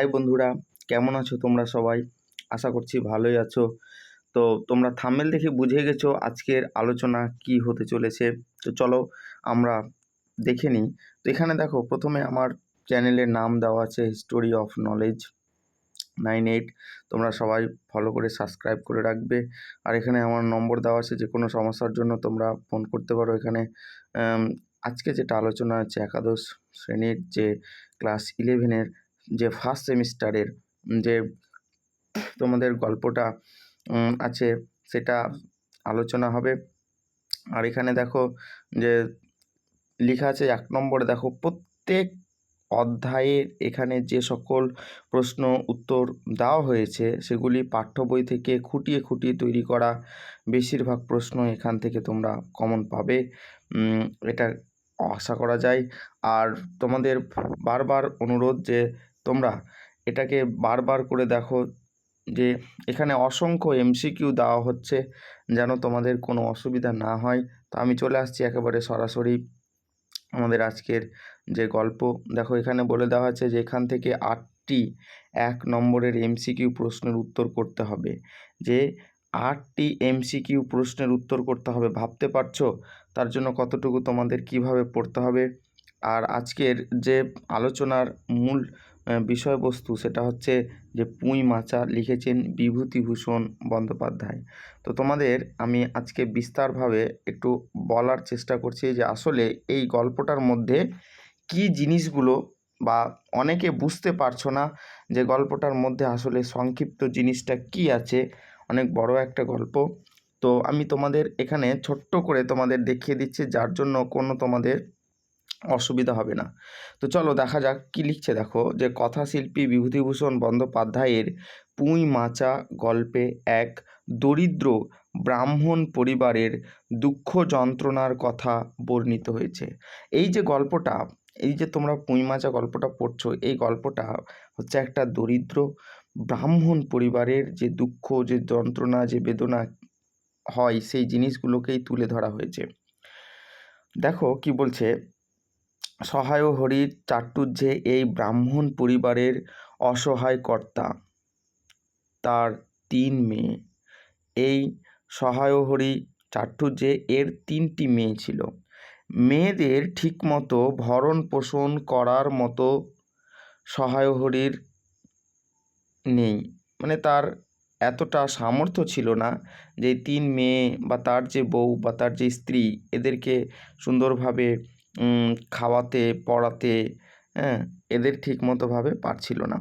High বন্ধুরা, কেমন আছো তোমরা সবাই? আশা করছি ভালোই আছো। তো তোমরা থাম্বেল দেখে বুঝে গেছো আজকের আলোচনা কি হতে চলেছে। তো চলো আমরা দেখে নিই। তো এখানে দেখো, প্রথমে আমার চ্যানেলের নাম দেওয়া আছে history of knowledge nine eight তোমরা সবাই ফলো করে সাবস্ক্রাইব করে রাখবে। আর এখানে আমার নম্বর দেওয়া আছে যে কোনো সমস্যার জন্য তোমরা ফোন করতে পারো এখানে। আজকে যেটা আলোচনা হচ্ছে একাদশ শ্রেণির যে ক্লাস ইলেভেনের যে ফার্স্ট সেমিস্টারের যে তোমাদের গল্পটা আছে সেটা আলোচনা হবে। আর এখানে দেখো যে লেখা আছে এক নম্বরে দেখো, প্রত্যেক অধ্যায়ের এখানে যে সকল প্রশ্ন উত্তর দেওয়া হয়েছে, সেগুলি পাঠ্য বই থেকে খুঁটিয়ে খুঁটিয়ে তৈরি করা বেশিরভাগ প্রশ্ন এখান থেকে তোমরা কমন পাবে। এটা আশা করা যায়। আর তোমাদের বারবার অনুরোধ যে তোমরা এটাকে বারবার করে দেখো যে এখানে অসংখ্য এমসিকিউ দেওয়া হচ্ছে যেন তোমাদের কোনো অসুবিধা না হয়। তো আমি চলে আসছি একেবারে সরাসরি আমাদের আজকের যে গল্প। দেখো, এখানে বলে দেওয়া আছে যে এখান থেকে আটটি এক নম্বরের এমসিকিউ প্রশ্নের উত্তর করতে হবে। যে আটটি এমসিকিউ প্রশ্নের উত্তর করতে হবে, ভাবতে পারছ? তার জন্য কতটুকু তোমাদের কীভাবে পড়তে হবে? আর আজকের যে আলোচনার মূল বিষয়বস্তু সেটা হচ্ছে যে পুঁই মাচা লিখেছেন বিভূতিভূষণ বন্দ্যোপাধ্যায়। তো তোমাদের আমি আজকে বিস্তারভাবে একটু বলার চেষ্টা করছি যে আসলে এই গল্পটার মধ্যে কি জিনিসগুলো বা অনেকে বুঝতে পারছ না যে গল্পটার মধ্যে আসলে সংক্ষিপ্ত জিনিসটা কি আছে, অনেক বড় একটা গল্প। তো আমি তোমাদের এখানে ছোট্ট করে তোমাদের দেখিয়ে দিচ্ছি যার জন্য কোনো তোমাদের অসুবিধা হবে না। তো চলো দেখা যাক কি লিখছে দেখো যে, কথাশিল্পী বিভূতিভূষণ বন্দ্যোপাধ্যায়ের পুঁই মাচা গল্পে এক দরিদ্র ব্রাহ্মণ পরিবারের দুঃখ যন্ত্রণার কথা বর্ণিত হয়েছে। এই যে গল্পটা, এই যে তোমরা পুঁই মাচা গল্পটা পড়ছো, এই গল্পটা হচ্ছে একটা দরিদ্র ব্রাহ্মণ পরিবারের যে দুঃখ, যে যন্ত্রণা, যে বেদনা হয়, সেই জিনিসগুলোকেই তুলে ধরা হয়েছে। দেখো কি বলছে সহায় হরির চাটুর্যে এই ব্রাহ্মণ পরিবারের অসহায় কর্তা, তার তিন মেয়ে। এই সহায় হরি চাটুর্যে এর তিনটি মেয়ে ছিল। মেয়েদের ঠিকমতো ভরণ পোষণ করার মতো সহায় হরির নেই। মানে তার এতটা সামর্থ্য ছিল না যে তিন মেয়ে বা তার যে বউ বা তার যে স্ত্রী এদেরকে সুন্দরভাবে খাওয়াতে, পড়াতে হ্যাঁ এদের ঠিকমতোভাবে পারছিল না।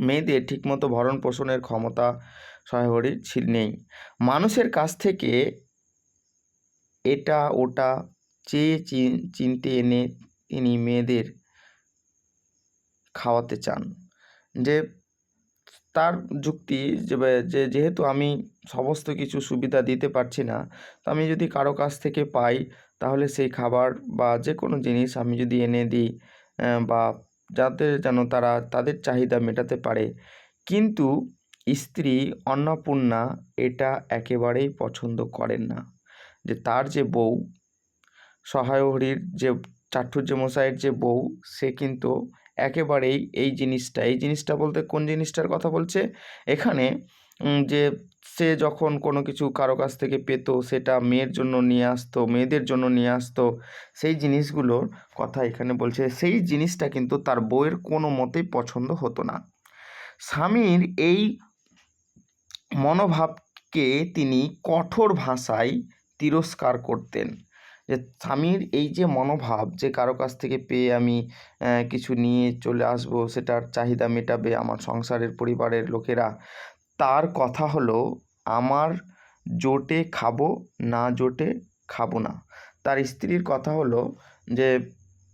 মেয়েদের ঠিকমতো ভরণ পোষণের ক্ষমতা সহায়হরির ছিল নেই। মানুষের কাছ থেকে এটা ওটা চেয়ে চিনতে এনে তিনি মেয়েদের খাওয়াতে চান। যে তার যুক্তি যে যেহেতু আমি সমস্ত কিছু সুবিধা দিতে পারছি না, তো আমি যদি কারও কাছ থেকে পাই, তাহলে সেই খাবার বা যে কোনো জিনিস আমি যদি এনে দিই বা যাতে যেন তারা তাদের চাহিদা মেটাতে পারে। কিন্তু স্ত্রী অন্নপূর্ণা এটা একেবারেই পছন্দ করেন না। যে তার যে বউ, সহায়হরির যে চাটুর্য মশাইয়ের যে বউ, সে কিন্তু একেবারেই এই জিনিসটা। এই জিনিসটা বলতে কোন জিনিসটার কথা বলছে? এখানে যে সে যখন কোনো কিছু কারও কাছ থেকে পেতো, সেটা মেয়ের জন্য নিয়ে আসতো, মেয়েদের জন্য নিয়ে আসতো, সেই জিনিসগুলোর কথা এখানে বলছে। সেই জিনিসটা কিন্তু তার বইয়ের কোনো মতেই পছন্দ হতো না। স্বামীর এই মনোভাবকে তিনি কঠোর ভাষায় তিরস্কার করতেন। যে স্বামীর এই যে মনোভাব যে কারও কাছ থেকে পেয়ে আমি কিছু নিয়ে চলে আসব, সেটার চাহিদা মেটাবে আমার সংসারের পরিবারের লোকেরা, তার কথা হলো আমার জোটে খাব, না জোটে খাব না। তার স্ত্রীর কথা হলো যে,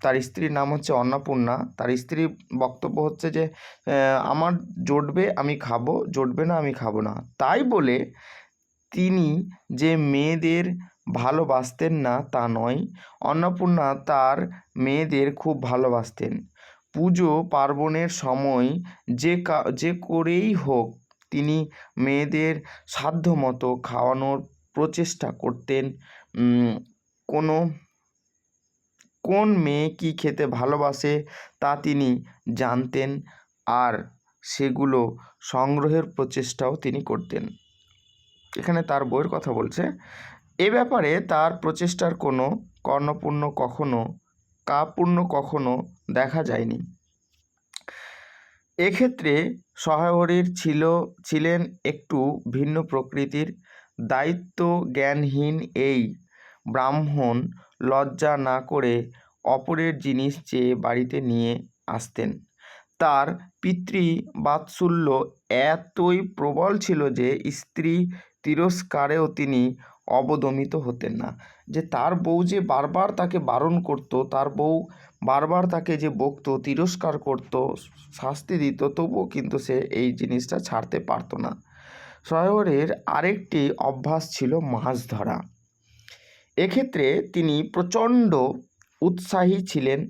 তার স্ত্রীর নাম হচ্ছে অন্নপূর্ণা, তার স্ত্রীর বক্তব্য হচ্ছে যে আমার জোটবে আমি খাব, জোটবে না আমি খাব না। তাই বলে তিনি যে মেয়েদের ভালোবাসতেন না তা নয়, অন্নপূর্ণা তার মেয়েদের খুব ভালোবাসতেন। পুজো পার্বণের সময় যে যে করেই হোক তিনি মেয়েদের সাধ্যমতো খাওয়ানোর প্রচেষ্টা করতেন। কোনো, কোন মেয়ে কী খেতে ভালোবাসে তা তিনি জানতেন আর সেগুলো সংগ্রহের প্রচেষ্টাও তিনি করতেন। এখানে তার বইয়ের কথা বলছে। এ ব্যাপারে তার প্রচেষ্টার কোনো কর্ণপূর্ণ কখনো, কাপূর্ণ কখনো দেখা যায়নি। এক্ষেত্রে সহায়হরির ছিল, ছিলেন একটু ভিন্ন প্রকৃতির। দায়িত্ব জ্ঞানহীন এই ব্রাহ্মণ লজ্জা না করে অপরের জিনিস চেয়ে বাড়িতে নিয়ে আসতেন। তার পিতৃবাৎসল্য এতই প্রবল ছিল যে স্ত্রী তিরস্কারেও তিনি অবদমিত হতেন না। যে তার বউ যে বারবার তাকে বারণ করতো, তার বউ বারবার তাকে যে বকতো, তিরস্কার করত, শাস্তি দিত, তবুও কিন্তু সে এই জিনিসটা ছাড়তে পারতো না। সয়রের আরেকটি অভ্যাস ছিল মাছ ধরা। এক্ষেত্রে তিনি প্রচণ্ড উৎসাহী ছিলেন।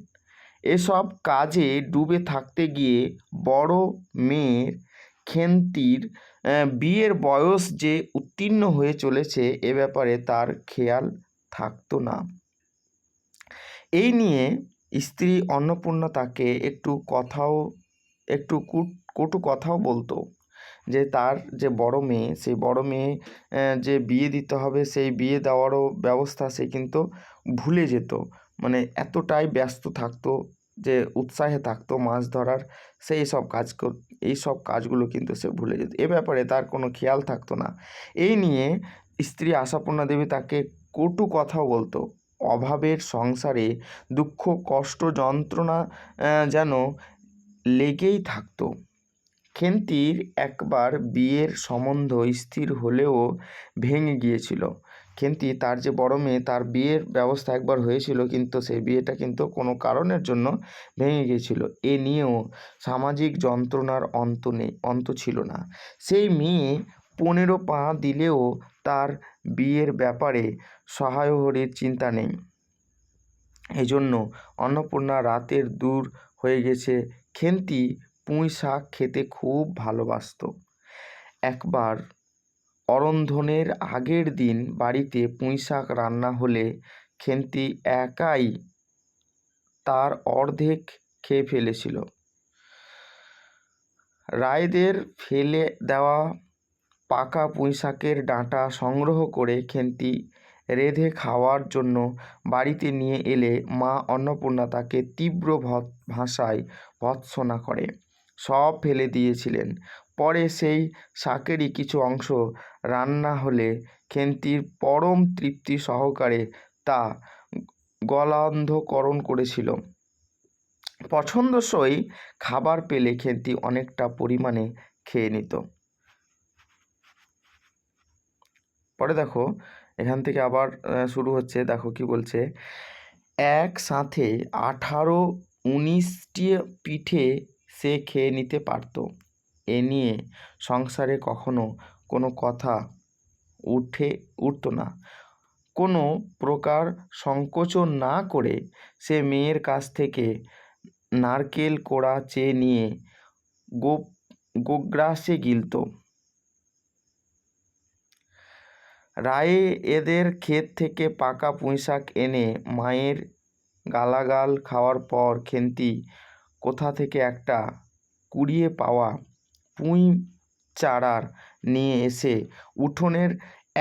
এসব কাজে ডুবে থাকতে গিয়ে বড় মেয়ের খেন্তির বিয়ের বয়স যে উত্তীর্ণ হয়ে চলেছে এ ব্যাপারে তার খেয়াল থাকতো না। এই নিয়ে স্ত্রী অন্নপূর্ণা তাকে একটু কথাও, একটু কটু কথাও বলতো যে তার যে বড় মেয়ে, সেই বড় মেয়ে যে বিয়ে দিতে হবে, সেই বিয়ে দেওয়ারও ব্যবস্থা সে কিন্তু ভুলে যেত। মানে এতটাই ব্যস্ত থাকতো যে উৎসাহে থাকতো মাছ ধরার, সেই সব কাজ এই সব কাজগুলো কিন্তু সে ভুলে যেত। এ ব্যাপারে তার কোনো খেয়াল থাকতো না। এই নিয়ে স্ত্রী আশাপূর্ণা দেবী তাকে কটু কথাও বলতো। অভাবের সংসারে দুঃখ, কষ্ট, যন্ত্রণা যেন লেগেই থাকতো। খেন্তির একবার বিয়ের সম্বন্ধ স্থির হলেও ভেঙে গিয়েছিল। খেন্তি তার যে বড় মেয়ে, তার বিয়ের ব্যবস্থা একবার হয়েছিল কিন্তু সেই বিয়েটা কিন্তু কোনো কারণের জন্য ভেঙে গিয়েছিল। এ নিয়েও সামাজিক যন্ত্রণার অন্ত নেই, অন্ত ছিল না। সেই মেয়ে পনেরো পা দিলেও তার বিয়ের ব্যাপারে সহায়হরির চিন্তা নেই। এজন্য অন্নপূর্ণা রাতের দূর হয়ে গেছে। খেন্তি পুঁই শাক খেতে খুব ভালোবাসত। একবার অরন্ধনের আগের দিন বাড়িতে পুঁই শাক রান্না হলে খেন্তি একাই তার অর্ধেক খেয়ে ফেলেছিল। রায়দের ফেলে দেওয়া পাকা পুঁইশাকের ডাঁটা সংগ্রহ করে খেন্তি রেঁধে খাওয়ার জন্য বাড়িতে নিয়ে এলে মা অন্নপূর্ণা তাকে তীব্র ভাষায় ভৎসনা করে। সব ফেলে দিয়েছিলেন। পরে সেই শাকেরই কিছু অংশ রান্না হলে খেন্তির পরম তৃপ্তি সহকারে তা গলান্ধকরণ করেছিল। পছন্দসই খাবার পেলে খেন্তি অনেকটা পরিমাণে খেয়ে নিত। পরে দেখো, এখান থেকে আবার শুরু হচ্ছে, দেখো কি বলছে। একসাথে আঠারো, উনিশটি পিঠে সে খেয়ে নিতে পারত। এ নিয়ে সংসারে কখনো কোনো কথা উঠে, উঠত না। কোনো প্রকার সংকোচন না করে সে মেয়ের কাছ থেকে নারকেল কোড়া চেয়ে নিয়ে গো গোগ্রাসে গিলত। রায়ে এদের ক্ষেত থেকে পাকা পুঁইশাক এনে মায়ের গালাগাল খাওয়ার পর খেন্তি কোথা থেকে একটা কুড়িয়ে পাওয়া পুঁই চারার নিয়ে এসে উঠোনের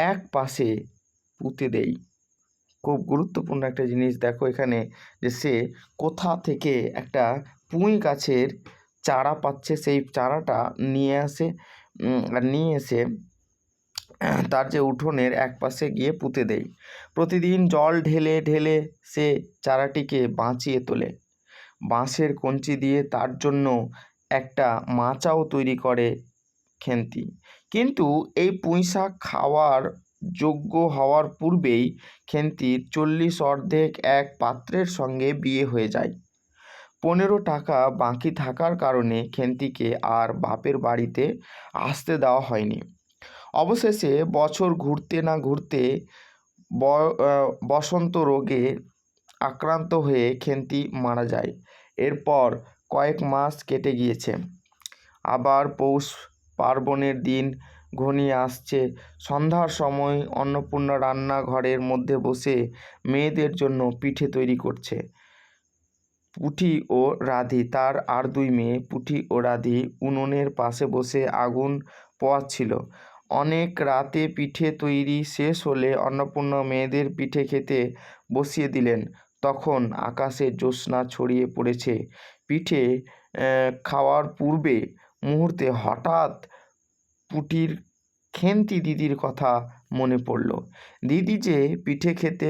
এক পাশে পুঁতে দেই। খুব গুরুত্বপূর্ণ একটা জিনিস দেখো এখানে যে সে কোথা থেকে একটা পুঁই গাছের চারা পাচ্ছে, সেই চারাটা নিয়ে আসে আর নিয়ে এসে তার যে উঠোনের এক পাশে গিয়ে পুঁতে দেয় প্রতিদিন জল ঢেলে ঢেলে সে চারাটিকে বাঁচিয়ে তোলে। বাঁশের কঞ্চি দিয়ে তার জন্য একটা মাচাও তৈরি করে খেন্তি। কিন্তু এই পুঁই শাক খাওয়ার যোগ্য হওয়ার পূর্বেই খেন্তির চল্লিশ অর্ধেক এক পাত্রের সঙ্গে বিয়ে হয়ে যায়। পনেরো টাকা বাকি থাকার কারণে খেন্তিকে আর বাপের বাড়িতে আসতে দেওয়া হয়নি। অবশেষে বছর ঘুরতে না ঘুরতে বসন্ত রোগে আক্রান্ত হয়ে খেন্তি মারা যায়। এরপর কয়েক মাস কেটে গিয়েছে। আবার পৌষ পার্বণের দিন ঘনিয়ে আসছে। সন্ধ্যার সময় অন্নপূর্ণা রান্নাঘরের মধ্যে বসে মেয়েদের জন্য পিঠে তৈরি করছে। পুঠি ও রাধি, তার আর দুই মেয়ে, পুঠি ও রাধি, উনুনের পাশে বসে আগুন পোয়াচ্ছিল। অনেক রাতে পিঠে তৈরি শেষ হলে অন্নপূর্ণা মেয়েদের পিঠে খেতে বসিয়ে দিলেন। তখন আকাশে জ্যোৎস্না ছড়িয়ে পড়েছে। পিঠে খাওয়ার পূর্বে মুহূর্তে হঠাৎ পুটির খেন্তি দিদির কথা মনে পড়ল। দিদি যে পিঠে খেতে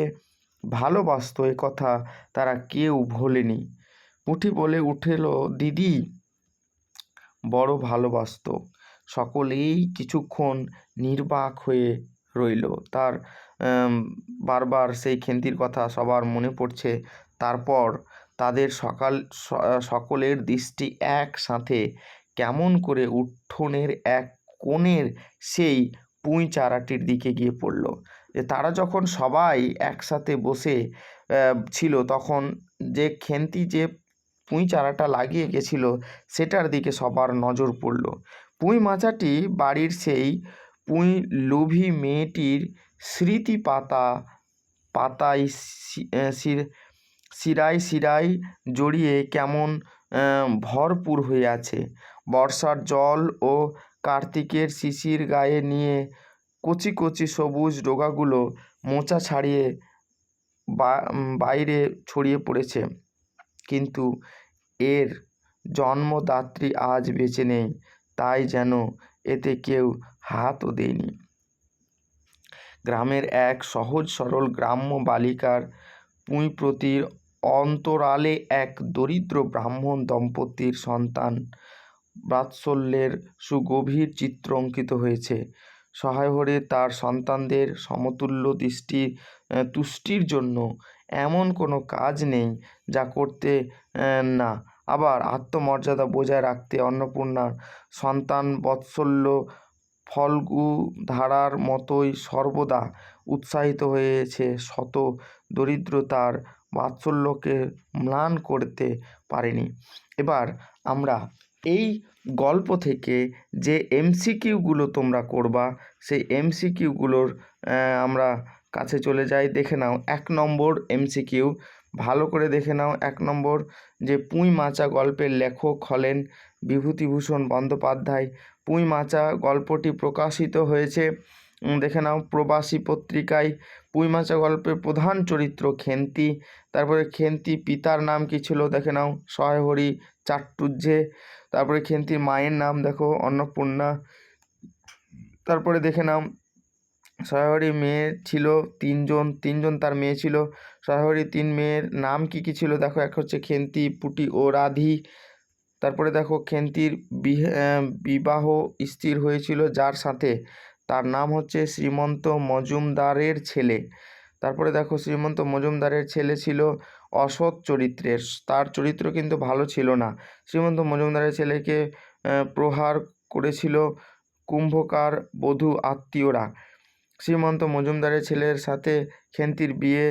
ভালোবাসতো এ কথা তারা কেউ ভোলেনি। পুঁটি বলে উঠেল, দিদি, বড় ভালোবাসতো। সকলেই কিছুক্ষণ নির্বাক হয়ে রইল। তার বারবার সেই খেন্তির কথা সবার মনে পড়ছে। তারপর তাদের সকাল সকলের দৃষ্টি একসাথে কেমন করে উঠোনের এক কোণের সেই পুঁই চারাটির দিকে গিয়ে পড়ল। যে তারা যখন সবাই একসাথে বসে ছিল তখন যে খেন্তি যে পুঁই চারাটা লাগিয়ে গেছিল, সেটার দিকে সবার নজর পড়ল। পুঁই মাচাটি বাড়ির সেই পুঁই লোভী মেয়েটির স্মৃতি পাতা, পাতায় শিরায় শিরায় জড়িয়ে কেমন ভরপুর হয়ে আছে। বর্ষার জল ও কার্তিকের শিশির গায়ে নিয়ে কচি কচি সবুজ ডোগাগুলো মোচা ছাড়িয়ে বাইরে ছড়িয়ে পড়েছে। কিন্তু এর জন্মদাত্রী আজ বেঁচে নেই, তাই যেন এতে কেউ হাতও দেয়নি। গ্রামের এক সহজ সরল গ্রাম্য বালিকার পুঁইপ্রতির অন্তরালে এক দরিদ্র ব্রাহ্মণ দম্পতির সন্তান বাৎসল্যের সুগভীর চিত্র অঙ্কিত হয়েছে। সহায় হরে তার সন্তানদের সমতুল্য দৃষ্টি তুষ্টির জন্য এমন কোনো কাজ নেই যা করতে না। আবার আত্মমর্যাদা বজায় রাখতে অন্নপূর্ণার সন্তান বৎসল্য ফল্গু ধারার মতোই সর্বদা উৎসাহিত হয়েছে শত দরিদ্রতার বাৎসল্যকে ম্লান করতে পারেনি। এবার আমরা এই গল্প থেকে যে এমসিকিউগুলো তোমরা করবা, সেই এমসিকিউগুলোর আমরা কাছে চলে যাই। দেখে নাও, এক নম্বর এমসিকিউ ভালো করে দেখে নাও। এক নম্বর, যে পুঁই মাচা গল্পের লেখক হলেন বিভূতিভূষণ বন্দ্যোপাধ্যায়। পুঁই মাচা গল্পটি প্রকাশিত হয়েছে দেখে নাও, প্রবাসী পত্রিকায়। পুঁই মাচা গল্পের প্রধান চরিত্র খেন্তি। তারপরে খেন্তি পিতার নাম কি ছিল দেখে নাও সহায়হরি চাট্টুজ্জে তারপরে খেন্তির মায়ের নাম দেখো, অন্নপূর্ণা। তারপরে দেখে নাও সহায়হরি মেয়ে ছিল তিনজন তিনজন তার মেয়ে ছিল। সহায়হরি তিন মেয়ের নাম কি কি ছিল? দেখো, এক হচ্ছে খেন্তি, পুটি ও রাধি। তারপরে দেখো, খেন্তির বিহে- বিবাহ স্থির হয়েছিল যার সাথে। তার নাম হচ্ছে শ্রীমন্ত মজুমদারের ছেলে। তারপরে দেখো, শ্রীমন্ত মজুমদারের ছেলে ছিল অসৎ চরিত্রের। তার চরিত্র কিন্তু ভালো ছিল না। শ্রীমন্ত মজুমদারের ছেলেকে প্রহার করেছিল কুম্ভকার বধূ আত্মীয়রা। শ্রীমন্ত মজুমদারের ছেলের সাথে খেন্তির বিয়ে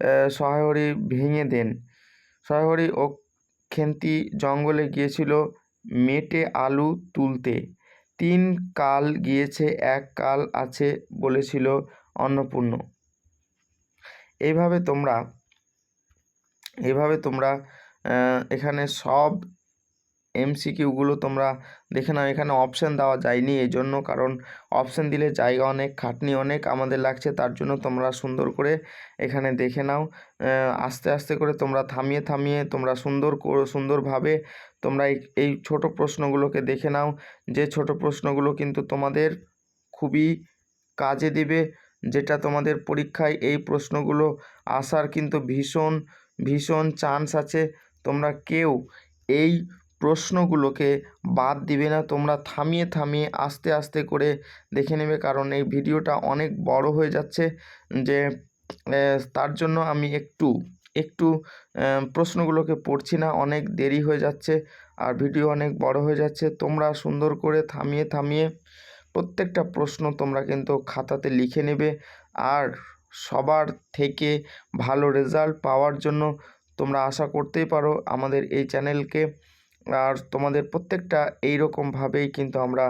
আহ, সহায়হরি ভেঙে দেন। সহায়হরি ও খেন্তি জঙ্গলে গিয়েছিল মেটে আলু তুলতে। তিন কাল গিয়েছে এক কাল আছে বলেছিল অন্নপূর্ণ। এইভাবে তোমরা এইভাবে তোমরা এখানে সব এমসিকিউগুলো তোমরা দেখে নাও। এখানে অপশান দেওয়া যায়নি এই জন্য কারণ অপশান দিলে জায়গা অনেক, খাটনি অনেক আমাদের লাগছে, তার জন্য তোমরা সুন্দর করে এখানে দেখে নাও। আস্তে আস্তে করে তোমরা থামিয়ে থামিয়ে তোমরা সুন্দর সুন্দরভাবে তোমরা এই ছোট প্রশ্নগুলোকে দেখে নাও। যে ছোট প্রশ্নগুলো কিন্তু তোমাদের খুবই কাজে দেবে, যেটা তোমাদের পরীক্ষায় এই প্রশ্নগুলো আসার কিন্তু ভীষণ ভীষণ চান্স আছে। তোমরা কেউ এই প্রশ্নগুলোকে বাদ দিবে না। তোমরা থামিয়ে থামিয়ে আস্তে আস্তে করে দেখে নেবে, কারণ এই ভিডিওটা অনেক বড় হয়ে যাচ্ছে যে তার জন্য আমি একটু একটু প্রশ্নগুলোকে পড়ছি না। অনেক দেরি হয়ে যাচ্ছে আর ভিডিও অনেক বড় হয়ে যাচ্ছে। তোমরা সুন্দর করে থামিয়ে থামিয়ে প্রত্যেকটা প্রশ্ন তোমরা কিন্তু খাতাতে লিখে নেবে আর সবার থেকে ভালো রেজাল্ট পাওয়ার জন্য তোমরা আশা করতেই পারো। আমাদের এই চ্যানেলকে আর তোমাদের প্রত্যেকটা এই রকমভাবেই কিন্তু আমরা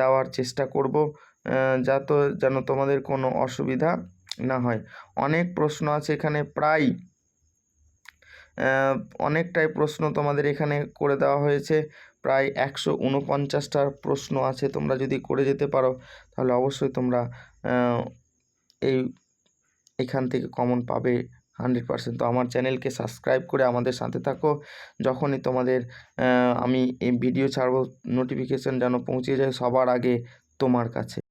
দেওয়ার চেষ্টা করব যাতে যেন তোমাদের কোনো অসুবিধা না হয়। অনেক প্রশ্ন আছে এখানে প্রায় অনেকটাই প্রশ্ন তোমাদের এখানে করে দেওয়া হয়েছে। প্রায় একশো উনপঞ্চাশটা প্রশ্ন আছে তোমরা যদি করে যেতে পারো, তাহলে অবশ্যই তোমরা এই এখান থেকে কমন পাবে হান্ড্রেড পার্সেন্ট। তো আমার চ্যানেলকে সাবস্ক্রাইব করে আমাদের সাথে থাকো। যখনই তোমাদের আমি এই ভিডিও ছাড়বো নোটিফিকেশান যেন পৌঁছে যায় সবার আগে তোমার কাছে।